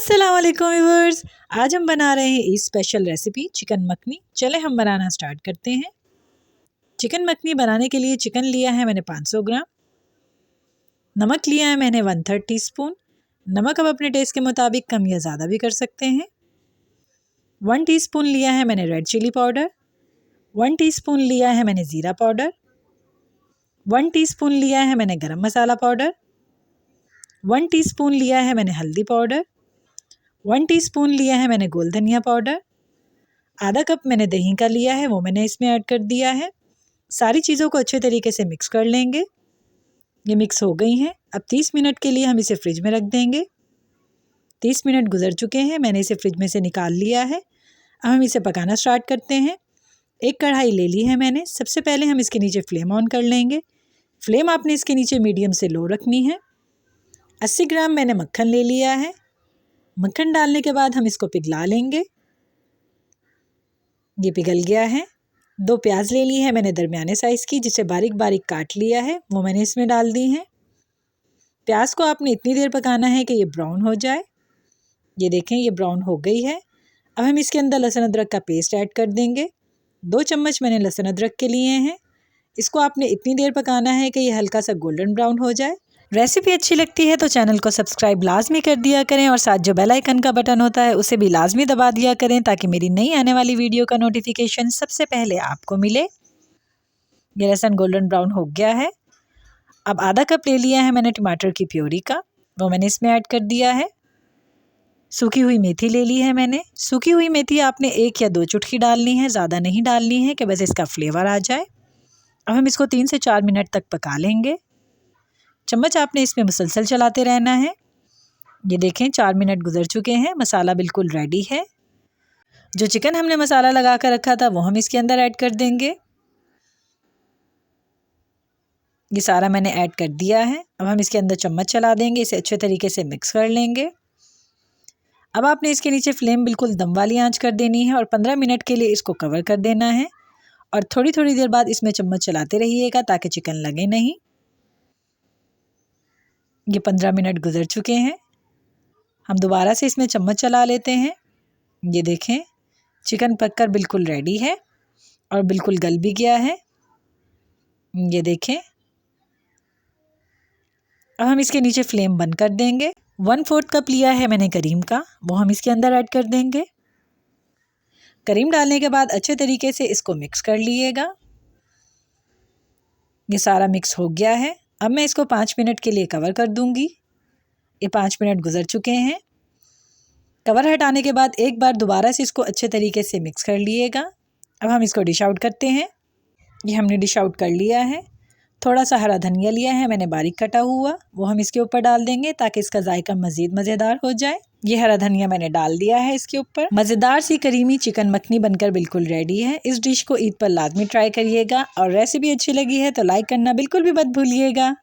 अस्सलाम वालेकुम व्यूअर्स आज हम बना रहे हैं इस स्पेशल रेसिपी चिकन मखनी चले, हम बनाना स्टार्ट करते हैं. चिकन मखनी बनाने के लिए चिकन लिया है मैंने 500 ग्राम. नमक लिया है मैंने वन थर्ड टी स्पून नमक अब अपने टेस्ट के मुताबिक कम या ज़्यादा भी कर सकते हैं. वन टी लिया है मैंने red chilli powder one T लिया है मैंने ज़ीरा पाउडर वन टी लिया है मैंने गरम मसाला पाउडर वन टीस्पून लिया है मैंने हल्दी पाउडर वन टीस्पून लिया है मैंने गोल धनिया पाउडर। आधा कप मैंने दही का लिया है, वो मैंने इसमें ऐड कर दिया है। सारी चीज़ों को अच्छे तरीके से मिक्स कर लेंगे। ये मिक्स हो गई हैं। अब तीस मिनट के लिए हम इसे फ्रिज में रख देंगे। तीस मिनट गुजर चुके हैं, मैंने इसे फ्रिज में से निकाल लिया है। अब हम इसे पकाना स्टार्ट करते हैं। एक कढ़ाई ले ली है मैंने। सबसे पहले हम इसके नीचे फ्लेम ऑन कर लेंगे। फ्लेम आपने इसके नीचे मीडियम से लो रखनी है। अस्सी ग्राम मैंने मक्खन ले लिया है। मक्खन डालने के बाद हम इसको पिघला लेंगे। ये पिघल गया है। दो प्याज ले ली है, मैंने दरमियाने साइज़ की, जिसे बारीक बारीक काट लिया है, वो मैंने इसमें डाल दी हैं। प्याज को आपने इतनी देर पकाना है कि ये ब्राउन हो जाए। ये देखें, ये ब्राउन हो गई है। अब हम इसके अंदर लहसुन अदरक का पेस्ट ऐड कर देंगे। दो चम्मच मैंने लहसुन अदरक के लिए हैं। इसको आपने इतनी देर पकाना है कि ये हल्का सा गोल्डन ब्राउन हो जाए। रेसिपी अच्छी लगती है तो चैनल को सब्सक्राइब लाजमी कर दिया करें और साथ जो बेल आइकन का बटन होता है, उसे भी लाजमी दबा दिया करें ताकि मेरी नई आने वाली वीडियो का नोटिफिकेशन सबसे पहले आपको मिले। ये लहसन गोल्डन ब्राउन हो गया है। अब आधा कप ले लिया है मैंने टमाटर की प्योरी का, वो मैंने इसमें ऐड कर दिया है। सूखी हुई मेथी ले ली है मैंने। सूखी हुई मेथी आपने एक या दो चुटकी डालनी है, ज़्यादा नहीं डालनी है कि बस इसका फ्लेवर आ जाए। अब हम इसको तीन से चार मिनट तक पका लेंगे। चम्मच आपने इसमें मुसलसल चलाते रहना है। ये देखें, चार मिनट गुजर चुके हैं, मसाला बिल्कुल रेडी है। जो चिकन हमने मसाला लगा कर रखा था, वो हम इसके अंदर ऐड कर देंगे। ये सारा मैंने ऐड कर दिया है। अब हम इसके अंदर चम्मच चला देंगे, इसे अच्छे तरीके से मिक्स कर लेंगे। अब आपने इसके नीचे फ्लेम बिल्कुल दम वाली आँच कर देनी है और पंद्रह मिनट के लिए इसको कवर कर देना है। और थोड़ी थोड़ी देर बाद इसमें चम्मच चलाते रहिएगा ताकि चिकन लगे नहीं। ये पंद्रह मिनट गुजर चुके हैं। हम दोबारा से इसमें चम्मच चला लेते हैं। ये देखें, चिकन पककर बिल्कुल रेडी है और बिल्कुल गल भी गया है। ये देखें, अब हम इसके नीचे फ्लेम बंद कर देंगे। वन फोर्थ कप लिया है मैंने करीम का, वो हम इसके अंदर ऐड कर देंगे। करीम डालने के बाद अच्छे तरीके से इसको मिक्स कर लीजिएगा। ये सारा मिक्स हो गया है। अब मैं इसको पाँच मिनट के लिए कवर कर दूँगी। ये पाँच मिनट गुजर चुके हैं। कवर हटाने के बाद एक बार दोबारा से इसको अच्छे तरीके से मिक्स कर लिएगा। अब हम इसको डिश आउट करते हैं। ये हमने डिश आउट कर लिया है। थोड़ा सा हरा धनिया लिया है, मैंने बारीक कटा हुआ, वो हम इसके ऊपर डाल देंगे ताकि इसका जायका मज़ीद मज़ेदार हो जाए। ये हरा धनिया मैंने डाल दिया है इसके ऊपर। मज़ेदार सी करीमी चिकन मखनी बनकर बिल्कुल रेडी है। इस डिश को ईद पर लाजमी ट्राई करिएगा। और रेसिपी अच्छी लगी है तो लाइक करना बिल्कुल भी मत भूलिएगा।